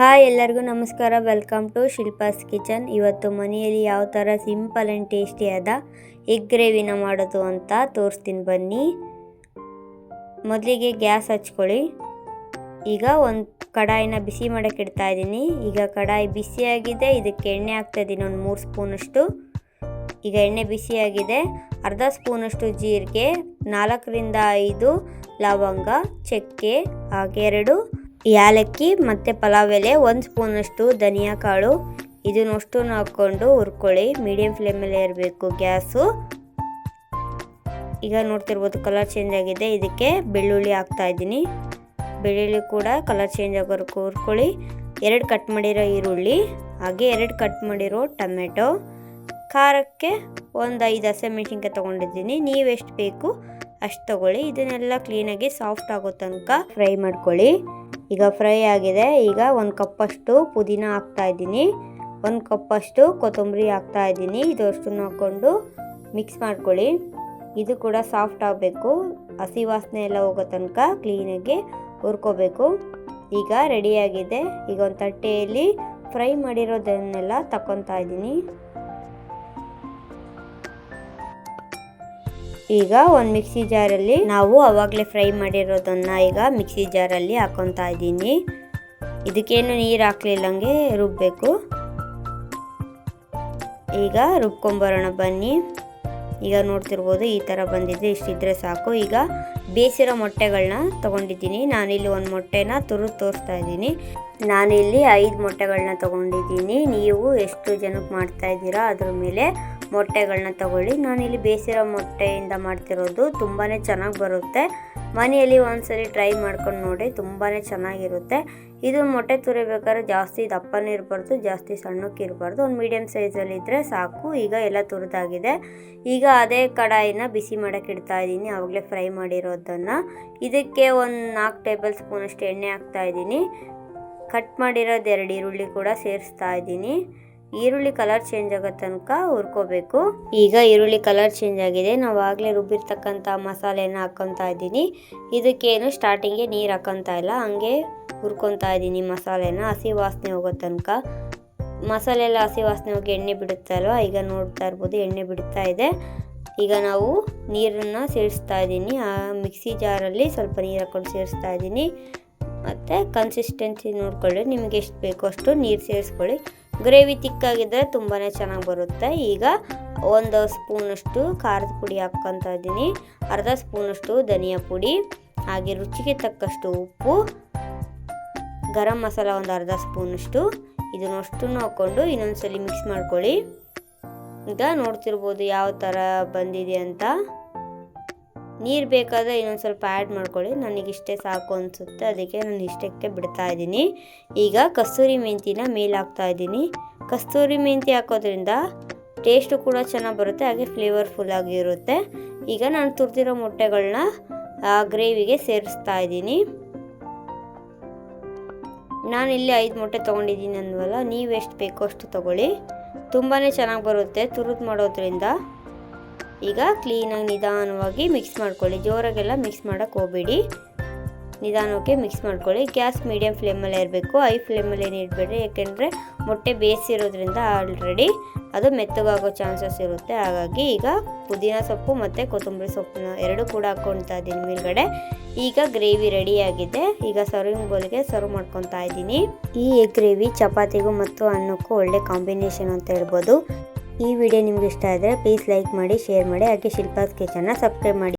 Hi ಎಲ್ಲರಿಗೂ ನಮಸ್ಕಾರ. Welcome to Shilpa's kitchen ಇವತ್ತು ಮನೆಯಲ್ಲಿ ಯಾವ ಥರ ಸಿಂಪಲ್ ಆ್ಯಂಡ್ ಟೇಸ್ಟಿಯಾದ ಎಗ್ ಗ್ರೇವಿನ ಮಾಡೋದು ಅಂತ ತೋರಿಸ್ತೀನಿ ಬನ್ನಿ. ಮೊದಲಿಗೆ ಗ್ಯಾಸ್ ಹಚ್ಕೊಳ್ಳಿ. ಈಗ ಒಂದು ಕಡಾಯಿನ ಬಿಸಿ ಮಾಡೋಕ್ಕೆ ಇಡ್ತಾ ಇದ್ದೀನಿ. ಈಗ ಕಡಾಯಿ ಬಿಸಿಯಾಗಿದೆ ಇದಕ್ಕೆ ಎಣ್ಣೆ ಹಾಕ್ತಾ ಇದ್ದೀನಿ. ಒಂದು ಮೂರು ಸ್ಪೂನಷ್ಟು. ಈಗ ಎಣ್ಣೆ ಬಿಸಿಯಾಗಿದೆ ಅರ್ಧ ಸ್ಪೂನಷ್ಟು ಜೀರಿಗೆ, ನಾಲ್ಕರಿಂದ ಐದು ಲವಂಗ, ಚಕ್ಕೆ, ಹಾಗೆ ಎರಡು ಯಾಲಕ್ಕಿ ಮತ್ತು ಪಲಾವ್ ಎಲೆ, ಒಂದು ಸ್ಪೂನಷ್ಟು ಧನಿಯಾ ಕಾಳು, ಇದನ್ನಷ್ಟು ಹಾಕ್ಕೊಂಡು ಹುರ್ಕೊಳ್ಳಿ. ಮೀಡಿಯಮ್ ಫ್ಲೇಮಲ್ಲೇ ಇರಬೇಕು ಗ್ಯಾಸು. ಈಗ ನೋಡ್ತಿರ್ಬೋದು ಕಲರ್ ಚೇಂಜ್ ಆಗಿದೆ. ಇದಕ್ಕೆ ಬೆಳ್ಳುಳ್ಳಿ ಹಾಕ್ತಾ ಇದ್ದೀನಿ. ಬೆಳ್ಳುಳ್ಳಿ ಕೂಡ ಕಲರ್ ಚೇಂಜ್ ಆಗೋರ್ಕು ಹುರ್ಕೊಳ್ಳಿ. ಎರಡು ಕಟ್ ಮಾಡಿರೋ ಈರುಳ್ಳಿ, ಹಾಗೆ ಎರಡು ಕಟ್ ಮಾಡಿರೋ ಟೊಮೆಟೊ. ಖಾರಕ್ಕೆ ಒಂದು ಐದು ಹಸಿಮೆಣ್ಸಿನ್ಕಾಯಿ ತೊಗೊಂಡಿದ್ದೀನಿ. ನೀವು ಎಷ್ಟು ಬೇಕು ಅಷ್ಟು ತಗೊಳ್ಳಿ. ಇದನ್ನೆಲ್ಲ ಕ್ಲೀನಾಗಿ ಸಾಫ್ಟ್ ಆಗೋ ತನಕ ಫ್ರೈ ಮಾಡ್ಕೊಳ್ಳಿ. ಈಗ ಫ್ರೈ ಆಗಿದೆ. ಈಗ ಒಂದು ಕಪ್ಪಷ್ಟು ಪುದೀನ ಹಾಕ್ತಾ ಇದ್ದೀನಿ. ಒಂದು ಕಪ್ಪಷ್ಟು ಕೊತ್ತಂಬರಿ ಹಾಕ್ತಾ ಇದ್ದೀನಿ. ಇದು ಅಷ್ಟನ್ನು ಹಾಕ್ಕೊಂಡು ಮಿಕ್ಸ್ ಮಾಡ್ಕೊಳ್ಳಿ. ಇದು ಕೂಡ ಸಾಫ್ಟ್ ಆಗಬೇಕು. ಹಸಿ ವಾಸನೆ ಎಲ್ಲ ಹೋಗೋ ತನಕ ಕ್ಲೀನಾಗಿ ಹುರ್ಕೋಬೇಕು. ಈಗ ರೆಡಿಯಾಗಿದೆ ಈಗ ಒಂದು ತಟ್ಟೆಯಲ್ಲಿ ಫ್ರೈ ಮಾಡಿರೋದನ್ನೆಲ್ಲ ತಗೊತಾ ಇದ್ದೀನಿ. ಈಗ ಒಂದು ಮಿಕ್ಸಿ ಜಾರಲ್ಲಿ ನಾವು ಅವಾಗಲೇ ಫ್ರೈ ಮಾಡಿರೋದನ್ನ ಈಗ ಮಿಕ್ಸಿ ಜಾರಲ್ಲಿ ಹಾಕೊತಾ ಇದ್ದೀನಿ. ಇದಕ್ಕೇನು ನೀರು ಹಾಕ್ಲಿಲ್ಲಂಗೆ ರುಬ್ಬಬೇಕು ಈಗ ರುಬ್ಕೊಂಬರೋಣ ಬನ್ನಿ. ಈಗ ನೋಡ್ತಿರ್ಬೋದು ಈ ಥರ ಬಂದಿದೆ, ಇಷ್ಟಿದ್ರೆ ಸಾಕು. ಈಗ ಬೇಯಿಸಿರೋ ಮೊಟ್ಟೆಗಳನ್ನ ತೊಗೊಂಡಿದ್ದೀನಿ. ನಾನಿಲ್ಲಿ ಒಂದು ಮೊಟ್ಟೆನ ತುರು ತೋರಿಸ್ತಾ ಇದ್ದೀನಿ. ನಾನಿಲ್ಲಿ ಐದು ಮೊಟ್ಟೆಗಳನ್ನ ತೊಗೊಂಡಿದ್ದೀನಿ. ನೀವು ಎಷ್ಟು ಜನಕ್ಕೆ ಮಾಡ್ತಾ ಇದ್ದೀರಾ ಅದ್ರ ಮೇಲೆ ಮೊಟ್ಟೆಗಳನ್ನ ತಗೊಳ್ಳಿ. ನಾನಿಲ್ಲಿ ಬೇಯಿಸಿರೋ ಮೊಟ್ಟೆಯಿಂದ ಮಾಡ್ತಿರೋದು ತುಂಬಾ ಚೆನ್ನಾಗಿ ಬರುತ್ತೆ. ಮನೆಯಲ್ಲಿ ಒಂದ್ಸರಿ ಟ್ರೈ ಮಾಡ್ಕೊಂಡು ನೋಡಿ ತುಂಬಾ ಚೆನ್ನಾಗಿರುತ್ತೆ. ಇದು ಮೊಟ್ಟೆ ತುರಿಬೇಕಾದ್ರೆ ಜಾಸ್ತಿ ದಪ್ಪನೂ ಇರಬಾರ್ದು, ಜಾಸ್ತಿ ಸಣ್ಣಕ್ಕೆ ಇರಬಾರ್ದು. ಒಂದು ಮೀಡಿಯಮ್ ಸೈಜಲ್ಲಿ ಇದ್ದರೆ ಸಾಕು. ಈಗ ಎಲ್ಲ ತುರಿದಾಗಿದೆ. ಈಗ ಅದೇ ಕಡಾಯಿನ ಬಿಸಿ ಮಾಡೋಕ್ಕೆ ಇಡ್ತಾ ಇದ್ದೀನಿ. ಆವಾಗಲೇ ಫ್ರೈ ಮಾಡಿರೋದನ್ನು. ಇದಕ್ಕೆ ಒಂದು ನಾಲ್ಕು ಟೇಬಲ್ ಸ್ಪೂನಷ್ಟು ಎಣ್ಣೆ ಹಾಕ್ತಾ ಇದ್ದೀನಿ. ಕಟ್ ಮಾಡಿರೋದು ಎರಡು ಈರುಳ್ಳಿ ಕೂಡ ಸೇರಿಸ್ತಾ ಇದ್ದೀನಿ. ಈರುಳ್ಳಿ ಕಲರ್ ಚೇಂಜ್ ಆಗೋ ತನಕ ಹುರ್ಕೋಬೇಕು. ಈಗ ಈರುಳ್ಳಿ ಕಲರ್ ಚೇಂಜ್ ಆಗಿದೆ. ನಾವು ಆಗಲೇ ರುಬ್ಬಿರ್ತಕ್ಕಂಥ ಮಸಾಲೆನ ಹಾಕ್ಕೊತಾ ಇದ್ದೀನಿ. ಇದಕ್ಕೇನು ಸ್ಟಾರ್ಟಿಂಗ್ಗೆ ನೀರು ಹಾಕೊತಾ ಇಲ್ಲ. ಹಂಗೆ ಹುರ್ಕೊತಾ ಇದ್ದೀನಿ ಮಸಾಲೆನ. ಹಸಿ ವಾಸನೆ ಹೋಗೋ ತನಕ. ಮಸಾಲೆ ಎಲ್ಲ ಹಸಿ ವಾಸನೆ ಹೋಗಿ ಎಣ್ಣೆ ಬಿಡುತ್ತಲ್ವ ಈಗ ನೋಡ್ತಾ ಇರ್ಬೋದು ಎಣ್ಣೆ ಬಿಡ್ತಾ ಇದೆ. ಈಗ ನಾವು ನೀರನ್ನು ಸೇರಿಸ್ತಾ ಇದ್ದೀನಿ. ಆ ಮಿಕ್ಸಿ ಜಾರಲ್ಲಿ ಸ್ವಲ್ಪ ನೀರು ಹಾಕೊಂಡು ಸೇರಿಸ್ತಾ ಇದ್ದೀನಿ. ಮತ್ತು ಕನ್ಸಿಸ್ಟೆನ್ಸಿ ನೋಡ್ಕೊಳ್ಳಿ. ನಿಮಗೆ ಎಷ್ಟು ಬೇಕೋ ಅಷ್ಟು ನೀರು ಸೇರಿಸ್ಕೊಳ್ಳಿ. ಗ್ರೇವಿ ತಿಕ್ಕಾಗಿದ್ದರೆ ತುಂಬಾ ಚೆನ್ನಾಗಿ ಬರುತ್ತೆ. ಈಗ ಒಂದು ಸ್ಪೂನಷ್ಟು ಖಾರದ ಪುಡಿ ಹಾಕ್ಕೊತಾ ಇದ್ದೀನಿ. ಅರ್ಧ ಸ್ಪೂನಷ್ಟು ಧನಿಯಾ ಪುಡಿ, ಹಾಗೆ ರುಚಿಗೆ ತಕ್ಕಷ್ಟು ಉಪ್ಪು, ಗರಂ ಮಸಾಲ ಒಂದು ಅರ್ಧ ಸ್ಪೂನಷ್ಟು. ಇದನ್ನಷ್ಟು ಹಾಕ್ಕೊಂಡು ಇನ್ನೊಂದ್ಸಲಿ ಮಿಕ್ಸ್ ಮಾಡ್ಕೊಳ್ಳಿ. ಈಗ ನೋಡ್ತಿರ್ಬೋದು ಯಾವ ಥರ ಬಂದಿದೆ ಅಂತ. ನೀರು ಬೇಕಾದರೆ ಇನ್ನೊಂದು ಸ್ವಲ್ಪ ಆ್ಯಡ್ ಮಾಡ್ಕೊಳ್ಳಿ. ನನಗಿಷ್ಟೇ ಸಾಕು ಅನಿಸುತ್ತೆ. ಅದಕ್ಕೆ ನಾನು ಇಷ್ಟಕ್ಕೆ ಬಿಡ್ತಾ ಇದ್ದೀನಿ. ಈಗ ಕಸ್ತೂರಿ ಮೆಂತಿನ ಮೇಲೆ ಹಾಕ್ತಾ ಇದ್ದೀನಿ. ಕಸ್ತೂರಿ ಮೆಂತಿ ಹಾಕೋದ್ರಿಂದ ಟೇಸ್ಟು ಕೂಡ ಚೆನ್ನಾಗಿ ಬರುತ್ತೆ, ಹಾಗೆ ಫ್ಲೇವರ್ಫುಲ್ ಆಗಿರುತ್ತೆ ಈಗ ನಾನು ತುರ್ತಿರೋ ಮೊಟ್ಟೆಗಳನ್ನ ಗ್ರೇವಿಗೆ ಸೇರಿಸ್ತಾ ಇದ್ದೀನಿ. ಇಲ್ಲಿ ಐದು ಮೊಟ್ಟೆ ತೊಗೊಂಡಿದ್ದೀನಿ ಅಂದ್ವಲ್ಲ, ನೀವು ಎಷ್ಟು ಬೇಕೋ ಅಷ್ಟು ತೊಗೊಳ್ಳಿ. ತುಂಬಾ ಚೆನ್ನಾಗಿ ಬರುತ್ತೆ ತುರಿದು ಮಾಡೋದ್ರಿಂದ. ಈಗ ಕ್ಲೀನಾಗಿ ನಿಧಾನವಾಗಿ ಮಿಕ್ಸ್ ಮಾಡ್ಕೊಳ್ಳಿ. ಜೋರಾಗೆಲ್ಲ ಮಿಕ್ಸ್ ಮಾಡೋಕ್ಕೆ ಹೋಗಬೇಡಿ. ನಿಧಾನಕ್ಕೆ ಮಿಕ್ಸ್ ಮಾಡ್ಕೊಳ್ಳಿ. ಗ್ಯಾಸ್ ಮೀಡಿಯಮ್ ಫ್ಲೇಮಲ್ಲೇ ಇರಬೇಕು. ಐ ಫ್ಲೇಮಲ್ಲಿ ಏನು ಇಡಬೇಡ್ರಿ ಯಾಕೆಂದರೆ ಮೊಟ್ಟೆ ಬೇಯಿಸಿರೋದ್ರಿಂದ ಆಲ್ರೆಡಿ ಅದು ಮೆತ್ತಗಾಗೋ ಚಾನ್ಸಸ್ ಇರುತ್ತೆ. ಹಾಗಾಗಿ ಈಗ ಪುದೀನ ಸೊಪ್ಪು ಮತ್ತು ಕೊತ್ತಂಬರಿ ಸೊಪ್ಪನ್ನ ಎರಡು ಕೂಡ ಹಾಕ್ಕೊಳ್ತಾ ಇದ್ದೀನಿ ಮೇಲ್ಗಡೆ. ಈಗ ಗ್ರೇವಿ ರೆಡಿಯಾಗಿದೆ ಈಗ ಸರ್ವಿಂಗ್ ಬೋಲ್ಗೆ ಸರ್ವ್ ಮಾಡ್ಕೊತಾ ಇದ್ದೀನಿ. ಈ ಎಗ್ ಗ್ರೇವಿ ಚಪಾತಿಗೂ ಮತ್ತು ಅನ್ನಕ್ಕೂ ಒಳ್ಳೆ ಕಾಂಬಿನೇಷನ್ ಅಂತ ಹೇಳ್ಬೋದು. ಈ ವಿಡಿಯೋ ನಿಮ್ಗೆ ಇಷ್ಟ ಆದರೆ ಪ್ಲೀಸ್ ಲೈಕ್ ಮಾಡಿ ಶೇರ್ ಮಾಡಿ, ಹಾಗೆ ಶಿಲ್ಪಾಸ್ ಕಿಚನ್ನ ಸಬ್ಸ್ಕ್ರೈಬ್ ಮಾಡಿ.